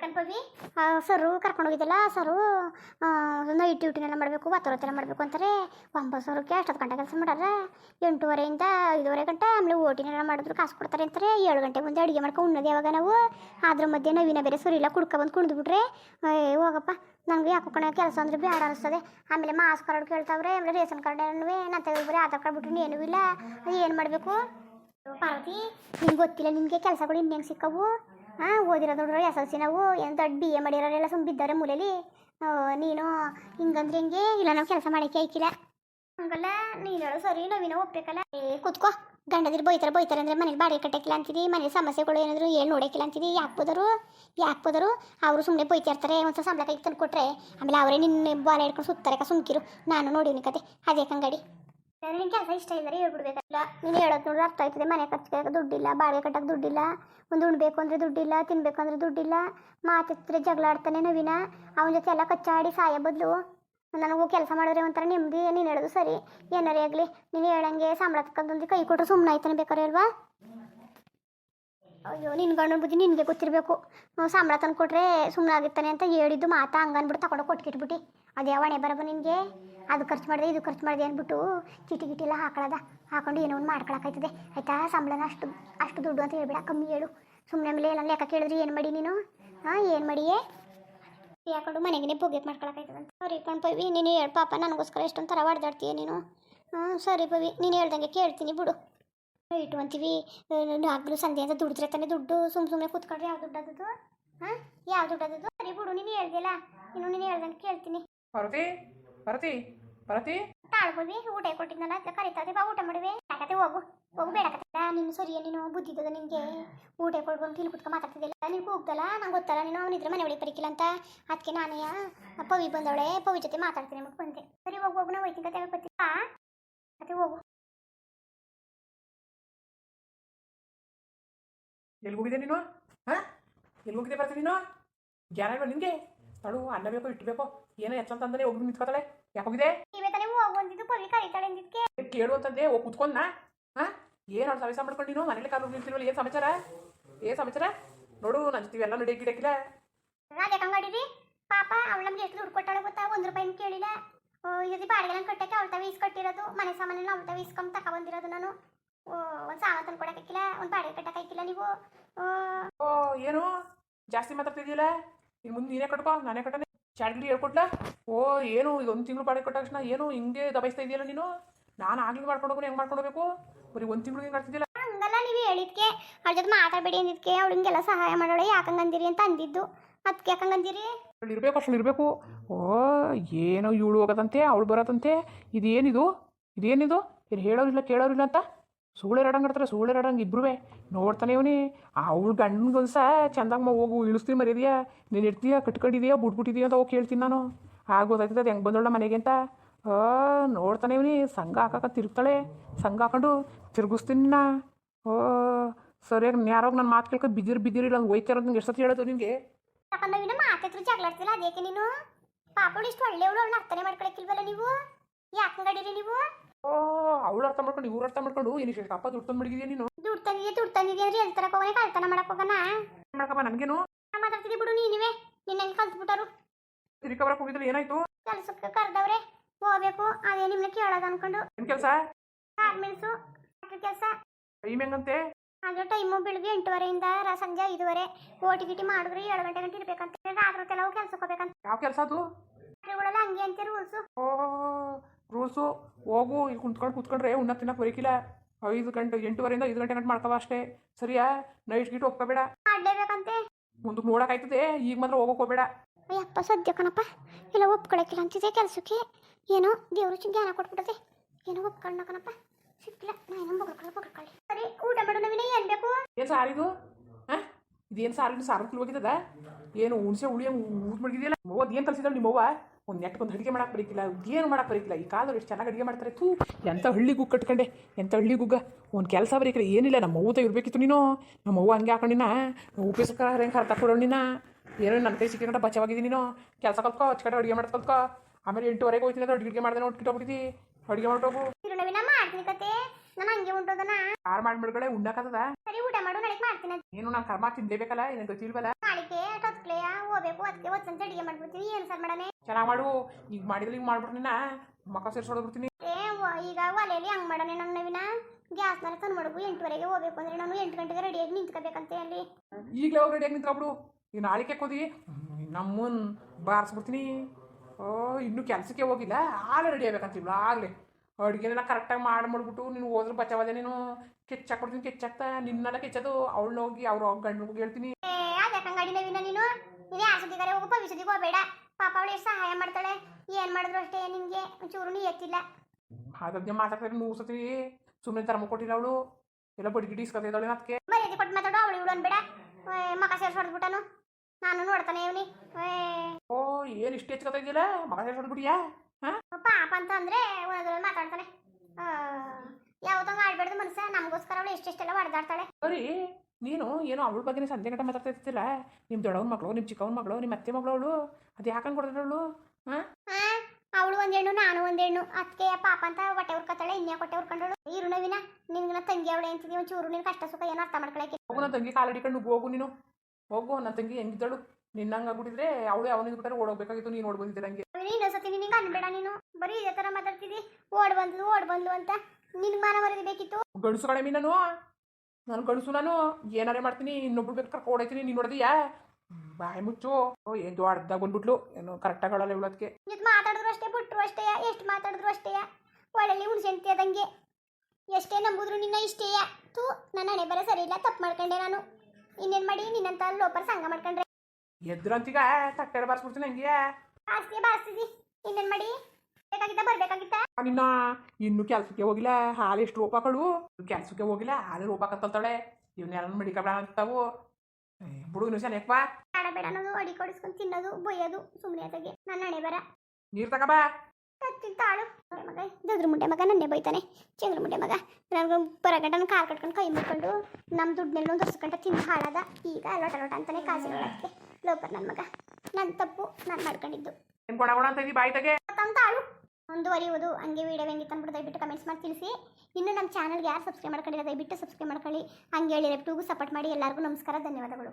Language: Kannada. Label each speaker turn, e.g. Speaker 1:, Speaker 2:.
Speaker 1: ಕಣ್ಪವಿ ಸರು ಕರ್ಕೊಂಡು ಹೋಗಿದ್ದಲ್ಲ, ಸರು ನೈಟ್ ಡ್ಯೂಟಿನೆಲ್ಲ ಮಾಡಬೇಕು ವಾತಾವರಣ ಮಾಡಬೇಕು ಅಂತಾರೆ. ಒಂಬತ್ತು ಸಾವಿರಕ್ಕೆ ಅಷ್ಟೊತ್ತು ಗಂಟೆ ಕೆಲಸ ಮಾಡಾರ ಎಂಟೂವರೆಯಿಂದ ಐದೂವರೆ ಗಂಟೆ ಆಮೇಲೆ ಓಟಿನೆಲ್ಲ ಮಾಡಿದ್ರು, ಕಾಸು ಕೊಡ್ತಾರೆ ಅಂತಾರೆ. ಏಳು ಗಂಟೆ ಮುಂದೆ ಅಡುಗೆ ಮಾಡ್ಕೊಂಡು ಉಣ್ಣೋದು ಯಾವಾಗ ನಾವು. ಅದ್ರ ಮಧ್ಯೆ ನವೀನ ಬೇರೆ ಸುರಿಲ್ಲ ಕುಡ್ಕೊ ಬಂದು ಕುಣಿದ್ಬಿಟ್ರೆ ಹೋಗಪ್ಪ ನನಗೆ ಯಾಕೋ ಕಣ ಕೆಲಸ ಅಂದ್ರೆ ಬೇಡ ಅನಿಸ್ತದೆ. ಆಮೇಲೆ ಮಾಸ್ ಕಾರ್ಡ್ ಕೇಳ್ತಾವ್ರೆ, ಆಮೇಲೆ ರೇಷನ್ ಕಾರ್ಡ್ ಏನೂ ನಾನು ತೆಗೆದ್ಬಿಟ್ರೆ ಆಧಾರ್ ಕಾರ್ಡ್ ಬಿಟ್ಟು ಏನೂ ಇಲ್ಲ. ಅದು ಏನು ಮಾಡಬೇಕು? ಪಾರ್ವತಿ ನಿಮ್ಗೆ ಗೊತ್ತಿಲ್ಲ ನಿಮಗೆ ಕೆಲಸಗಳು ಇನ್ನೇನು ಸಿಕ್ಕವು? ಹಾಂ ಓದಿರೋದು ನೋಡ್ರಿ ಎಸ್ ಎಲ್ ಸಿ ನಾವು ಏನು ದೊಡ್ಡ ಬಿ ಎ ಮಾಡಿರೋರೆಲ್ಲ ಸುಮ್ಮ ಬಿದ್ದಾರೆ ಮೂಲೆಯಲ್ಲಿ ನೀನು ಹಿಂಗಂದ್ರೆ ಹಿಂಗೆ? ಇಲ್ಲ, ನಾವು ಕೆಲಸ ಮಾಡೋಕ್ಕೆ ಐಕಿಲ್ಲ ಹಂಗಲ್ಲ, ನೀನು ಹೇಳೋ ಸರಿ ನವೀನ ಒಪ್ಪಬೇಕಲ್ಲ ಏ, ಕೂತ್ಕೋ. ಗಂಡದಿರು ಬೈತಾರೆ ಬೈತಾರೆ ಅಂದರೆ ಮನೇಲಿ ಬಾಡಿಗೆ ಕಟ್ಟಕ್ಕಿಲ್ಲ ಅಂತಿದಿ ಮನೆ ಸಮಸ್ಯೆಗಳು ಏನಾದರೂ ಏನು ನೋಡೋಕ್ಕಿಲ್ಲ ಅಂತಿದಿ, ಯಾಕೆ ಬೋದರು ಯಾಕೆ ಬೋದರು ಅವರು ಸುಮ್ಮನೆ ಬೈತಾ ಇರ್ತಾರೆ ಒಂದು ಸಂಬಳ ಕೈ ತಂದು ಕೊಟ್ಟರೆ ಆಮೇಲೆ ಅವರೇ ನಿನ್ನ ಬಾಲ ಹಿಡ್ಕೊಂಡು ಸುತ್ತಾರೆ ಸುಮ್ಕಿರು. ನಾನು ನೋಡಿವ್ನಿ ಕತೆ, ಅದೇ ಕಂಗಡಿ. ನಿನ್ನ ಕೆಲಸ ಇಷ್ಟ ಇಲ್ಲರೆ ಹೇಳ್ಬಿಡ್ಬೇಕಲ್ಲ. ನೀನು ಹೇಳೋದು ನೋಡ್ರಿ ಅರ್ಥ ಆಯ್ತದೆ. ಮನೆ ಖರ್ಚಿಗೆ ದುಡ್ಡಿಲ್ಲ, ಬಾಡಿಗೆ ಕಟ್ಟಕ್ಕೆ ದುಡ್ಡಿಲ್ಲ, ಒಂದು ಉಣ್ಬೇಕು ಅಂದರೆ ದುಡ್ಡಿಲ್ಲ, ತಿನ್ಬೇಕು ಅಂದರೆ ದುಡ್ಡಿಲ್ಲ, ಮಾತಿದ್ರೆ ಜಗಳ ಆಡ್ತಾನೆ ನವೀನ. ಅವನ ಜೊತೆ ಎಲ್ಲ ಕಚ್ಚಾಡಿ ಸಾಯ ಬದಲು ನನಗೂ ಕೆಲಸ ಮಾಡಿದ್ರೆ ಒಂಥರ ನೆಮ್ಮದಿ, ನೀನು ಹೇಳೋದು ಸರಿ. ಏನಾರೇ ಆಗಲಿ, ನೀನು ಹೇಳಂಗೆ ಸಂಬಳ ತಕ್ಕಂದು ಕೈ ಕೊಟ್ಟರು ಸುಮ್ಮನೆ ಆಯ್ತಾನೆ ಬೇಕಾರೆ ಅಲ್ವಾ? ಅಯ್ಯೋ ನಿನ್ನ ಗಂಡನ ಬುದ್ಧಿ ನಿನಗೆ ಗೊತ್ತಿರಬೇಕು. ಸಂಬಳ ತಂದು ಕೊಟ್ರೆ ಸುಮ್ಮನೆ ಆಗಿರ್ತಾನೆ ಅಂತ ಹೇಳಿದ್ದು ಮಾತಾ ಹಂಗನ್ಬಿಟ್ಟು ತಗೊಂಡು ಕೊಟ್ಕಿಟ್ಬಿಟ್ಟು. ಅದೇ ಒಣೆ ಬರಬ ನಿನಗೆ? ಅದು ಖರ್ಚು ಮಾಡಿದೆ, ಇದು ಖರ್ಚು ಮಾಡಿದೆ ಅಂದ್ಬಿಟ್ಟು ಚೀಟಿ ಗಿಟಿ ಎಲ್ಲ ಹಾಕೊಳ್ಳೋದ ಹಾಕೊಂಡು ಏನೋ ಒಂದು ಮಾಡ್ಕೊಳಕ್ಕಾಯ್ತದೆ ಆಯ್ತಾ? ಸಂಬಳನ ಅಷ್ಟು ಅಷ್ಟು ದುಡ್ಡು ಅಂತ ಹೇಳ್ಬೇಡ. ಕಮ್ಮಿ ಹೇಳು. ಸುಮ್ಮನೆ ಮೇಲೆ ಎಲ್ಲ ಲೆಕ್ಕ ಕೇಳಿದ್ರಿ ಏನು ಮಾಡಿ ನೀನು? ಹಾಂ, ಏನು ಮಾಡಿಯೇ? ಯಾಕೊಂಡು ಮನೆಗೆ ಪೊಗೆ ಮಾಡ್ಕೊಳಕ್ಕಾಯ್ತದೆ ಅಂತ ಸರಿ ಕಣ್ ಪವಿ, ನೀನು ಹೇಳು. ಪಾಪ ನನಗೋಸ್ಕರ ಎಷ್ಟೊಂದು ಥರ ಹೊಡೆದಾಡ್ತೀಯ ನೀನು? ಹ್ಞೂ ಸರಿ ಪವಿ, ನೀನು ಹೇಳ್ದಂಗೆ ಕೇಳ್ತೀನಿ ಬಿಡು. ಇಟ್ಕೊಂತೀವಿ ಆಗ್ಲೂ ಸಂಜೆ ಅಂತ ದುಡಿದ್ರೆ ತಾನೇ ದುಡ್ಡು. ಸುಮ್ಮ ಸುಮ್ಮನೆ ಕೂತ್ಕೊಂಡ್ರೆ ಯಾವ ದುಡ್ಡು ಅದದು? ಹಾಂ, ಯಾವ ದುಡ್ಡು ಅದದು? ಸರಿ ಬಿಡು, ನೀನು ಹೇಳ್ದಿಲ್ಲ ಇನ್ನು ನೀನು ಹೇಳ್ದಂಗೆ ಕೇಳ್ತೀನಿ.
Speaker 2: ಪಾರ್ವತಿ ಪಾರ್ವತಿ. ಪಾರ್ವತಿ
Speaker 1: ತಾಳ್ಕೊಳ್ವಿ ಊಟ ಕೊಟ್ಟಿದ್ನಲ್ಲ ಕರಿತಾದೆ ಬಾ ಊಟ ಮಾಡುವೆ. ಯಾಕತ್ತೆ ಹೋಗು ಹೋಗು ಬೇಡಕತ್ತ ನಿಮ್ಮ ಸರಿಯ ನೀನು ಬುದ್ಧಿದ್ದದ ನಿನಗೆ ಊಟ ಕೊಡ್ಕೊಂಡು ಇಲ್ಲಿ ಕುತ್ಕೊಂಡು ಮಾತಾಡ್ತಿದ್ದಿಲ್ಲ ನೀನು ಕೂಗ್ದಲ್ಲ ನಂಗೆ ಗೊತ್ತಲ್ಲ ನೀನು ಅವನಿದ್ರೆ ಮನೆ ಒಳಗೆ ಪರಿಕಿಲ್ಲ ಅಂತ. ಅದಕ್ಕೆ ನಾನೇ ಪವಿ ಬಂದವಳೆ ಪವಿ ಜೊತೆ ಮಾತಾಡ್ತೀನಿ ಅಂದ್ಬಿಟ್ಟು ಬಂದೆ. ಸರಿ ಹೋಗು ಹೋಗು ನಾವು ಹೋಯ್ತೀನಿ ಕತೆ ಬರ್ತೀನಿ ಅದೇ ಹೋಗು.
Speaker 2: ಎಲ್ಲಿ ಹೋಗಿದೆ ನೀನು? ಹಾ? ಎಲ್ಲಿ ಹೋಗಿದೆ ಬರ್ತೀನಿ ನೀನು? ಗ್ಯಾರ ನಿನಗೆ? ಅವಳು ಅನ್ನ ಬೇಕೋ ಇಟ್ಟು ಬೇಕೋ? ಏನೋ ಎಚ್ಚಂತಂದ್ರೆ ಹೋಗಿ ನಿಂತ್ಕೊತಾಳೆ. ಯಾಕೆ ಹೋಗಿದೆ
Speaker 1: ಅಂದಿದ್ದು ಪವಿ ಕರೀತಾಳೆ ಅಂದಿದ್ಕೆ.
Speaker 2: ಏನ್ ಓ ಕುತ್ಕೊಂಡ ಹಾ? ಏನು ಅವ್ಳು ಸವಿಸ ಮಾಡ್ಕೊಂಡು ನೀನು? ಮನೇಲಿ ಕಾಲು ನಿಂತಿಲ್ವಲ್ಲ ಏನು ಸಮಾಚಾರ? ಏನು ಸಮಾಚಾರ? ನೋಡು ನನ್ನ ಜೊತೆ ಎಲ್ಲ ನಡೆಯಕ್ಕೆ ಗಿಡಕ್ಕಿಲ್ಲ.
Speaker 1: ರಾಜ ಕಂಗಡಿರಿ ಪಾಪ ಅವಳ ನಮ್ಗೆ ಎಷ್ಟು ದುಡ್ಡು ಕೊಟ್ಟಾಳೆ ಗೊತ್ತಾ? ಒಂದು ರೂಪಾಯಿನ ಕೇಳಿಲ್ಲ. ಇದು ಬಾಡಿಗೆ ಕಟ್ಟಕ್ಕೆ ಅವಳ ತವ ಕಟ್ಟಿರೋದು ಮನೆ ಸಾಮಾನೆಲ್ಲ ಅವಳ ತವ ಇಸ್ಕೊಂಡ್ ತಕ ಬಂದಿರೋದು ನಾನು. ಒಂದು ಸಾಮಾನು ತಂದು ಕೊಡಕ್ಕಿಲ್ಲ ಒಂದು ಬಾಡಿಗೆ ಕಟ್ಟಕ್ಕಿಲ್ಲ ನೀವು.
Speaker 2: ಓ. ಏನು? ಜಾಸ್ತಿ ಮಾತಾಡ್ತಿದ್ದೀಲ್ಲ ಇನ್ನು ಮುಂದೆ ನೀನೇ ಕಟ್ಕೋ ನಾನೇ ಕಟ್ಟನೆ. ಚಾಡ್ಗಿರಿ ಹೇಳ್ಕೊಟ್ಲ ಓ ಏನು ಈಗ ಒಂದು ತಿಂಗಳು ಬಾಡಿಗೆ ಕೊಟ್ಟ ತಕ್ಷಣ ಏನು ಹಿಂಗೆ ದಬಾಯಿಸ್ತಾ ಇದೆಯಲ್ಲ ನೀನು? ನಾನು ಆಗ್ಲಿ ಮಾಡ್ಕೊಂಡು ಹೆಂಗೆ ಮಾಡ್ಕೊಂಡು ಹೋಗ್ಬೇಕು? ಬರೀ ಒಂದು ತಿಂಗಳು ಹಿಂಗೆ ಮಾಡ್ತಿದ್ದಿಲ್ಲ
Speaker 1: ಹಂಗಲ್ಲ ನೀವು ಹೇಳಿದ್ಕೆ. ಅವ್ರ ಜೊತೆ ಮಾತಾಡಬೇಡಿ ಅಂದಿದ್ಕೆ. ಅವಳು ಹಿಂಗೆಲ್ಲ ಸಹಾಯ ಮಾಡೋಳೆ ಯಾಕಂಗಂದಿರಿ ಅಂತ ಅಂದಿದ್ದು. ಅದಕ್ಕೆ ಯಾಕಂಗಂದಿರಿ
Speaker 2: ಇರಬೇಕು ಅಷ್ಟು ಇರಬೇಕು. ಓ ಏನೋ ಇವಳು ಹೋಗೋದಂತೆ ಅವಳು ಬರೋದಂತೆ. ಇದೇನಿದು? ಇದೇನಿದು? ಇದು ಹೇಳೋರಿಲ್ಲ ಕೇಳೋರಿಲ್ಲ ಅಂತ? ಸುಳ್ಳು ರಡಂಗ್ ಇಬ್ರುವೆ. ನೋಡ್ತಾನೆ ಇವನಿ, ಅವಳು ಗಂಡನ್ಗೊಂದ್ಸ ಚಂದಾಗ ಹೋಗು, ಇಳಿಸ್ತೀನಿ ಮರ್ಯಾದೆಯಾ. ನೀನು ಇರ್ತೀಯ ಕಟ್ಕೊಂಡಿದೀಯಾ, ಬಿಟ್ಬಿಟ್ಟಿದೀಯ ಅಂತ ಹೋಗಿ ಕೇಳ್ತೀನಿ ನಾನು. ಆಗ ಗೊತ್ತಾಯ್ತದೆ ಹೆಂಗೆ ಬಂದೋಳ ಮನೆಗೆ ಅಂತ. ನೋಡ್ತಾನೆ ಇವನಿ, ಸಂಘ ಹಾಕಾಕ ತಿರುಗ್ತಾಳೆ. ಸಂಘ ಹಾಕೊಂಡು, ತಿರುಗಿಸ್ತೀನಿ ನಾ. ಓ ಸರಿ ಯಾರೋ ನನ್ನ ಮಾತು ಕೇಳ್ಕೊಂಡು ಬಿದ್ದಿರು ಇಲ್ಲ ಹಂಗೆ ಹೋಯ್ತಾರೋದು ನಂಗೆ ಎಷ್ಟು ಹೇಳೋದು
Speaker 1: ನಿಮಗೆ ಮಾತಾಡ್ತಿರು ಜಗಳಾಡ್ತಿಲ್ಲ ಅದೇಕೆ ನೀನು? ಅವಳನ್ನ ಅರ್ಥನೇ ಮಾಡ್ಕೊಳಕ್ಕಿಲ್ವಲ್ಲ ನೀವು? ಯಾಕಂಗಡಿರಿ ನೀವು?
Speaker 2: ಓ ಅವಳು ಅರ್ಥ ಮಾಡ್ಕೊಂಡು ಇವ್ರು ಅರ್ಥ ಮಾಡ್ಕೊಂಡು ಏನು ಎಷ್ಟು ಅಪ್ಪ ದುಡ್ಡು ತಂದು ಮಡಗಿದ್ಯಾ ನೀನು.
Speaker 1: ದುಡ್ಡು ತಂದಿದ್ಯಾ ದುಡ್ಡು ತಂದಿದ್ಯಾ ಅಂದ್ರೆ ಎಲ್ಲಿ ತರಕ ಹೋಗೋಣ ಕಳ್ತನ ಮಾಡಕ್ ಹೋಗೋಣ?
Speaker 2: ಮಾಡಕಪ್ಪ ನನಗೇನು?
Speaker 1: ಮಾತಾಡ್ತಿದ್ದಿ ಬಿಡು ನೀನಿವೆ ನಿನ್ನ ಕಲ್ತ್ಬಿಟ್ಟರು
Speaker 2: ತಿರುಗಿ ಬರಕ್ಕೆ ಹೋಗಿದ್ರೆ ಏನಾಯ್ತು?
Speaker 1: ಕೆಲಸಕ್ಕೆ ಕರೆದವ್ರೆ ಹೋಗ್ಬೇಕು. ಅದೇ ನಿಮ್ನ ಕೇಳೋದು ಅನ್ಕೊಂಡು.
Speaker 2: ಏನು ಕೆಲಸ?
Speaker 1: ಗಾರ್ಮೆಂಟ್ಸು ಕೆಲಸ.
Speaker 2: ಟೈಮ್ ಹೆಂಗಂತೆ?
Speaker 1: ಅದು ಟೈಮು ಬೆಳಿಗ್ಗೆ ಎಂಟುವರೆಯಿಂದ ಸಂಜೆ ಐದುವರೆ. ಓಟಿ ಗಿಟಿ ಮಾಡಿದ್ರೆ ಏಳು ಗಂಟೆ ಗಂಟೆ ಇರ್ಬೇಕಂತ. ರಾತ್ರಿ ಕೆಲವು ಕೆಲ್ಸಕ್ಕೆ ಹೋಗ್ಬೇಕಂತ.
Speaker 2: ಯಾವ ಕೆಲಸ ಅದು?
Speaker 1: ರಾತ್ರಿಗಳೆಲ್ಲ ಹಂಗೆ ಅಂತ ರೂಲ್ಸು
Speaker 2: ಓ ರೂಲ್ಸು ಹೋಗು ಇಲ್ಲಿ ಕುಂತ್ಕೊಂಡು ಕುತ್ಕೊಂಡ್ರೆ ಉಣ್ಣ ತಿನ್ನಕ್ಕೆ ಬರೀಕಿಲ್ಲ. ಐದು ಗಂಟೆ ಎಂಟುವರೆಯಿಂದ ಐದು ಗಂಟೆ ಗಂಟೆ ಮಾಡ್ತಾವ ಅಷ್ಟೇ. ಸರಿಯಾ? ನೈಟ್ ಗೀಟ್ ಹೋಗ್ಕೋಬೇಡ
Speaker 1: ಮಾಡ್ಲೇಬೇಕಂತೆ.
Speaker 2: ಮುಂದಕ್ಕೆ ನೋಡೋಕ್ಕಾಯ್ತದೆ. ಈಗ ಮಾತ್ರ ಹೋಗೋಕೆ ಹೋಗ್ಬೇಡ.
Speaker 1: ಅಯ್ಯಪ್ಪ ಸದ್ಯ ಕಣಪ್ಪ. ಇಲ್ಲ ಒಪ್ಕೊಳಕ್ಕಿಲ್ಲ ಅಂತಿದೆ ಕೆಲಸಕ್ಕೆ. ಏನೋ ದೇವರು ಜ್ಞಾನ ಕೊಟ್ಬಿಡದೆ ಏನೋ ಒಪ್ಕೊಂಡ ಕಣಪ್ಪ. ಸಿಕ್ಕಿಲ್ಲ. ನಾನು ಬಗ್ಕೊಳ್ಳಿ ಬಗ್ಕೊಳ್ಳಿ ಸರಿ ಊಟ ಮಾಡು ನವೀನ ಏನು ಬೇಕು?
Speaker 2: ಏನು ಸಾರಿದು ಹಾಂ? ಇದೇನು ಸಾರಿನ ಸಾರು ಹೋಗಿದ್ದದ ಏನು ಹುಣಸೆ ಹುಳಿ ಊಟ ಮಡಗಿದೆಯಲ್ಲ? ಅವ್ವದು ಏನು ಕಲ್ಸಿದಾಳೆ ನಿಮ್ಮವ್ವ ಒಂದು ನೆಟ್ಕೊಂಡು ಅಡುಗೆ ಮಾಡಕ್ಕೆ ಬರೀತಿಲ್ಲ ಏನು ಮಾಡಕ್ಕೆ ಬರೀತಿಲ್ಲ. ಈ ಕಾಲದಲ್ಲಿ ಎಷ್ಟು ಚೆನ್ನಾಗಿ ಅಡುಗೆ ಮಾಡ್ತಾರೆ. ಥೂ ಎಂಥ ಹಳ್ಳಿ ಗುಗ್ ಕಟ್ಕೊಂಡೆ ಎಂಥ ಹಳ್ಳಿ ಗುಗ್ಗ ಒಂದು ಕೆಲಸ ಬರೀಕಿಲ್ಲ ಏನಿಲ್ಲ ನಮ್ಮ ಅವ್ವತ ಇರಬೇಕಿತ್ತು ನೀನು. ನಮ್ಮ ಅವ್ವ ಹಂಗೆ ಹಾಕೊಂಡಿನ ಉಪಯೋಗಕ್ಕೆ ಹೆಂಗೆ ಕರ್ತಾ ನೀನಾ ನೀನ. ಏನೋ ನನ್ನ ಕೈ ಸಿಕ್ಕಿಕೊಂಡ ಬಚಾವಾಗಿದ್ದೀನಿ ನೀನು. ಕೆಲಸ ಕಲ್ತ್ಕೊ ಅಚ್ಚಕಡೆ ಅಡುಗೆ ಮಾಡಿ ಕಲ್ತ್ಕೊ. ಆಮೇಲೆ ಎಂಟುವರೆಗೆ ಹೋಗ್ತೀನಿ ಅಂದ್ರೆ ಅಡುಗೆ ಮಾಡಿದೆ ನೋಡ್ಕಿಟ್ಟೋಗ್ಬಿಟ್ಟಿದ್ದಿ ಅಡುಗೆ
Speaker 1: ಮಾಡೋಗು ಮಾಡ್ತೀನಿ ಕತೆ. ನಾನು ಹಂಗೆ ಉಂಟೋದನ
Speaker 2: ಯಾರು ಉಣ್ಣಕ್ಕದ
Speaker 1: ಸರಿ ಊಟ ಊಟ ಮಾಡು ನಾಳೆಗೆ ಮಾಡ್ತೀನಿ
Speaker 2: ಏನು ನಾನು ಕರ್ಮ ತಿನ್ಲೇಬೇಕಲ್ಲ ಏನು ಗೊತ್ತಿಲ್ವಲ್ಲ
Speaker 1: ನಾಳೆಗೆ ಟೊತ್ಕ್ಲೆಯ ಹೋಗ್ಬೇಕು ಅದಕ್ಕೆ ಒತ್ತಂತ ಅಡಿಗೆ ಮಾಡ್ಬಿಡ್ತೀನಿ ಏನು ಸರ್ ಮಾಡನೆ
Speaker 2: ಚೆನ್ನಾಗಿ ಮಾಡು. ಈಗ ಮಾಡಿದ್ರೆ ಈಗ ಮಾಡ್ಬಿಟ್ರೆ ನಾ ಮಕ್ಕ ಸೇರ್ಸೋಡ್ಬಿಡ್ತೀನಿ
Speaker 1: ಏ ಈಗ ಒಲೆಯಲ್ಲಿ ಹಂಗೆ ಮಾಡೋಣ ನಂಗೆ ನವೀನ? ಮೇಲೆ ತಂದು ಮಾಡಬೇಕು ಎಂಟುವರೆಗೆ ಹೋಗ್ಬೇಕು ಅಂದ್ರೆ ನಾನು ಎಂಟು ಗಂಟೆಗೆ ರೆಡಿಯಾಗಿ ನಿಂತ್ಕೋಬೇಕಂತೆ ಅಲ್ಲಿ.
Speaker 2: ಈಗಲೇ ಹೋಗಿ ರೆಡಿಯಾಗಿ ನಿಂತ್ಕೊಬಿಡು ಈಗ ನಾಳಿಕೆ ಕೋದಿ ನಮ್ಮನ್ ಬಾರಿಸ್ಬಿಡ್ತೀನಿ. ಓ ಇನ್ನೂ ಕೆಲಸಕ್ಕೆ ಹೋಗಿಲ್ಲ. ಆಗಲೇ ರೆಡಿ ಆಗ್ಬೇಕಂತಿಲ್ಲ ಆಗಲೇ. ಅಡುಗೆನೆಲ್ಲ ಕರೆಕ್ಟಾಗಿ ಮಾಡಿ ಮಾಡ್ಬಿಟ್ಟು ನೀನು ಹೋದ್ರೆ ಬಚಾವದೆ ನೀನು ಕೆಚ್ಚಾಕ್ಬಿಡ್ತೀನಿ ಕೆಚ್ಚಾಕ್ತ ನಿನ್ನೆಲ್ಲ ಕೆಚ್ಚದು ಅವಳನ್ನ ಹೋಗಿ ಅವ್ರ ಗಂಡು ಹೇಳ್ತೀನಿ
Speaker 1: ನೀನು? ನೀ ಯಾರ ಸುದ್ದಿಗಾರೆ ಹೋಗು ಭವಿಷ್ಯದಿಗೆ ಹೋಗಬೇಡ. ಪಾಪ ಅವಳು ಎಷ್ಟು ಸಹಾಯ ಮಾಡ್ತಾಳೆ? ಏನು ಮಾಡಿದ್ರು ಅಷ್ಟೇ ನಿನಗೆ ಚೂರು ನೀ ಎತ್ತಿಲ್ಲ.
Speaker 2: ಅದಕ್ಕೆ ಮಾತಾಡ್ತಾರೆ ನೂರು ಸತಿ ಸುಮ್ಮನೆ ಧರ್ಮ ಕೊಟ್ಟಿಲ್ಲ ಅವಳು. ಎಲ್ಲ ಬಡ್ಗಿಡಿ ಇಸ್ಕೊತಿದ್ದಾಳೆ ಅದಕ್ಕೆ
Speaker 1: ಮರ್ಯಾದೆ ಕೊಟ್ಟು ಮಾತಾಡೋ ಅವಳು ಇವಳು ಅನ್ಬೇಡ. ಮಗ ಸೇರ್ಸಿ ಹೊಡೆದ್ಬಿಟ್ಟನು ನಾನು ನೋಡ್ತಾನೆ ಇವನಿ
Speaker 2: ಓ ಏನು ಇಷ್ಟು ಹೆಚ್ಚು ಕಥೆ ಇದೆಯಲ್ಲ? ಮಗ ಸೇರ್ಸಿ ಹಾಂ
Speaker 1: ಪಾಪ ಅಂತ ಅಂದ್ರೆ ಮಾತಾಡ್ತಾನೆ. ಆ, ಮಾಡ್ಬೇಡ್ದು ಮನಸ್ಸ ನಮಗೋಸ್ಕರ ಅವಳು ಎಷ್ಟೆಷ್ಟೆಲ್ಲ ಹೊಡೆದಾಡ್ತಾಳೆ
Speaker 2: ಸರಿ ನೀನು ಏನೋ ಅವಳ ಬಗ್ಗೆ ಸಂಜೆ ಗಂಟೆ ಮಾತಾಡ್ತಾ ನಿಮ್ ನಿಮ್ಮ ದೊಡ್ಡವನ ಮಗಳು ನಿಮ್ಮ ಚಿಕ್ಕವನ ಮಗಳು ನಿಮ್ಮ ಅತ್ತೆ ಮಗಳು ಅವಳು ಅದು ಯಾಕಂಗೆ ಕೊಡ್ತಾಳೆ ಅವಳು?
Speaker 1: ಅವಳು ಒಂದ್ ಹೆಣ್ಣು ನಾನು ಒಂದ್ ಹೆಣ್ಣು. ಅದಕ್ಕೆ ಪಾಪ ಅಂತ ಹೊಟ್ಟೆ ಉರ್ಕತ್ತಾಳೆ ಇನ್ಯಾ ಹೊಟ್ಟೆ ಉರ್ಕೊಂಡಳು ಇರು ನವಿನ ನಿನ್ನ ತಂಗಿ ಅವಳೆ ಒಂದು ಚೂರು ನಿನ್ ಕಷ್ಟ ಸುಖ ಏನೋ ಅರ್ಥ ಮಾಡ್ಕೊಳಕ್ಕೆ.
Speaker 2: ಹೋಗು ನನ್ನ ತಂಗಿ ಕಾಲಡಿಕೊಂಡು ಹೋಗು ನೀನು. ಹೋಗು ನನ್ನ ತಂಗಿ ಹೆಂಗಿದ್ದಳು? ನಿನ್ನಂಗ ಆಗ್ಬಿಟ್ಟಿದ್ರೆ ಅವಳು ಅವನಿಗೆ ಬಿಟ್ಟರೆ ಓಡೋಗ್ಬೇಕಾಗಿತ್ತು ನೀನು ಓಡ್ ಬಂದಿದ್ದೆ ನನಗೆ
Speaker 1: ನವೀನ ಇನ್ನೊಂದ್ಸತಿ ನಿನಗೆ ಅನ್ಬೇಡ ನೀನು ಬರೀ ಇದೇ ತರ ಮಾತಾಡ್ತಿದ್ದಿ ಓಡ್ ಬಂದ್ಲು ಓಡ್ ಬಂದ್ಲು ಅಂತ ನಿನ್ ಮಾನ ಮರದಿ ಬೇಕಿತ್ತು?
Speaker 2: ಗಂಡಸು ಕಡಿಮೆ ನಾನು ನಾನು ಗಂಡಸು ನಾನು. ಏನಾರೇ ಮಾಡ್ತೀನಿ ಇನ್ನೊಬ್ರು ಬೇಕು ಕರ್ಕೊಂಡು ಓಡೈತೀನಿ ನೀನು ನೋಡಿದ್ಯಾ? ಬಾಯಿ ಮುಚ್ಚು. ಓ ಏನು ದೊಡ್ಡದಾಗ ಬಂದ್ಬಿಟ್ಲು. ಏನು ಕರೆಕ್ಟಾಗಿ ಹೇಳಲ್ಲ ಇವಳದಕ್ಕೆ
Speaker 1: ಇದು ಮಾತಾಡಿದ್ರು ಅಷ್ಟೇ ಬಿಟ್ರು ಅಷ್ಟೇ ಎಷ್ಟು ಮಾತಾಡಿದ್ರು ಅಷ್ಟೇ. ಒಳ್ಳೆ ಹುಣ್ಸೆಂತಿ ಅದಂಗೆ ಎಷ್ಟೇ ನಂಬುದ್ರು ನಿನ್ನ ಇಷ್ಟೇಯ ತೂ ನನ್ನ ಹಣೆ ಬರ ಸರಿ ಇಲ್ಲ ತಪ್ಪು ಮಾಡ್ಕೊಂಡೆ ನಾನು. ಇನ್ನೇನ್ ಮಾಡಿ ನಿನ್ನಂತ ಲೋಪರ್ ಸಂಘ ಮಾಡ್ಕೊಂಡ್ರೆ.
Speaker 2: ಎದ್ರಂತೀಗ ತಟ್ಟೆರ ಬಾರಿಸ್ಬಿಡ್ತೀನಿ ಹಂಗೆ.
Speaker 1: ಆಸ್ತಿ ಬಾಸ್ತಿದಿ ಇನ್ನೇನ್ ಮಾಡಿ? ಬೇಕಾಗಿತ್ತ ಬರ್ಬೇಕಾಗಿತ್ತ?
Speaker 2: ನಿನ್ನ ಇನ್ನು ಕೆಲ್ಸಕ್ಕೆ ಹೋಗಿಲ್ಲ ಹಾಲು ಎಷ್ಟು ರೂಪಾಕಳು? ಕೆಲ್ಸಕ್ಕೆ ಹೋಗಿಲ್ಲ ಹಾಲು ರೂಪಾಯಿ ಕತ್ತಲ್ತಾಳೆ ಇವನ್ನೆಲ್ಲ ಮಡಿಕಬೇಡ ಅಂತಾವು ಬಿಡು ಇನ್ನು ಬಾ.
Speaker 1: ಬೇಡ ಅನ್ನೋದು ಅಡಿ ಕೊಡಿಸ್ಕೊಂಡು ತಿನ್ನೋದು ಬೊಯ್ಯೋದು ಸುಮ್ಮನೆ ಅದಕ್ಕೆ ನನ್ನ ಹಣೆ ಬರ.
Speaker 2: ನೀರು
Speaker 1: ಬಾ. ತಾಳು. ಮಗ ಚಂದ್ರ ಮುಂಡೆ ಮಗ ನನ್ನೇ ಬೈತಾನೆ. ಚಂದ್ರ ಮುಂಡೆ ಮಗ. ನನಗೆ ಬರಗಂಟ ಕಾಲ್ ಕಟ್ಕೊಂಡು ಕೈ ಮುಟ್ಕೊಂಡು ನಮ್ಮ ದುಡ್ಡನ್ನೆಲ್ಲ ಒಂದು ಗಂಟೆ ತಿಂದು ಹಾಳಾದ. ಈಗ ಲೋಟ ಲೋಟ ಅಂತಾನೆ ಕಾಸಿ ಲೋಪರ್ ನನ್ನ ಮಗ. ನನ್ನ ತಪ್ಪು ನಾನು ಮಾಡ್ಕೊಂಡಿದ್ದು.
Speaker 2: ಬಾಯಿ ತೆಗೆ?
Speaker 1: ತಾಳು. ಮುಂದುವರಿಯುವುದು ಹಂಗೆ ವಿಡಿಯೋ ಹೆಂಗಿತ್ತು ಅಂದ್ಬಿಟ್ಟು ದಯವಿಟ್ಟು ಕಮೆಂಟ್ಸ್ ಮಾಡಿ ತಿಳಿಸಿ. ಇನ್ನು ನಮ್ಮ ಚಾನಲ್ಗೆ ಯಾರು ಸಬ್ಸ್ಕ್ರೈಬ್ ಮಾಡ್ಕೊಂಡಿರೋ ದಯವಿಟ್ಟು ಸಬ್ಸ್ಕ್ರೈಬ್ ಮಾಡ್ಕೊಳ್ಳಿ. ಹಂಗೆ ಹೇಳಿ ರೆಪ್ಟೂಗೂ ಸಪೋರ್ಟ್ ಮಾಡಿ, ಎಲ್ಲರಿಗೂ ನಮಸ್ಕಾರ, ಧನ್ಯವಾದಗಳು.